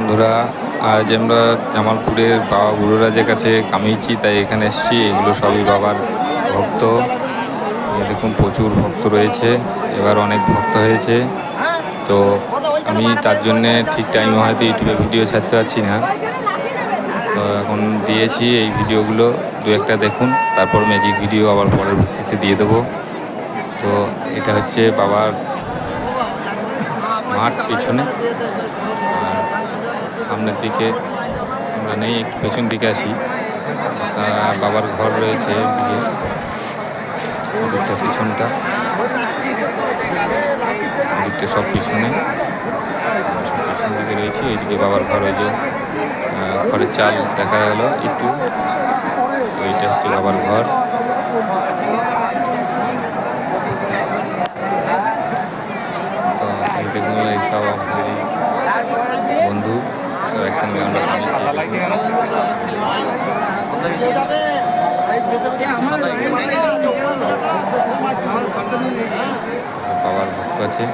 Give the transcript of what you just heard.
বন্ধুরা, আজ আমরা জামালপুরের বাবা বুড়োরাজের কাছে কামিয়েছি, তাই এখানে এসেছি। এগুলো সবই বাবার ভক্ত। দেখুন প্রচুর ভক্ত রয়েছে। এবার অনেক ভক্ত হয়েছে। তো আমি তার জন্যে ঠিক টাইমে হয়তো ইউটিউবে ভিডিও ছাড়তে পারছি না। তো এখন দিয়েছি এই ভিডিওগুলো। দু একটা দেখুন, তারপর ম্যাজিক ভিডিও আবার পরবর্তীতে দিয়ে দেবো। তো এটা হচ্ছে বাবার মাঠ পিছনে। আর সামনের দিকে আমরা নেই, একটু পেছন দিকে আসি বাবার ঘর রয়েছে পিছনটা। ওদিকটা সব পিছনে। সব পিছন দিকে রয়েছি এইদিকে বাবার ঘর ওই যে খড়ের চাল দেখা গেল একটু। তো এইটা হচ্ছে বাবার ঘর। তো দেখুন এইসব আমাদেরই বন্ধু। সব একসঙ্গে আমরা বাবার ভক্ত আছে।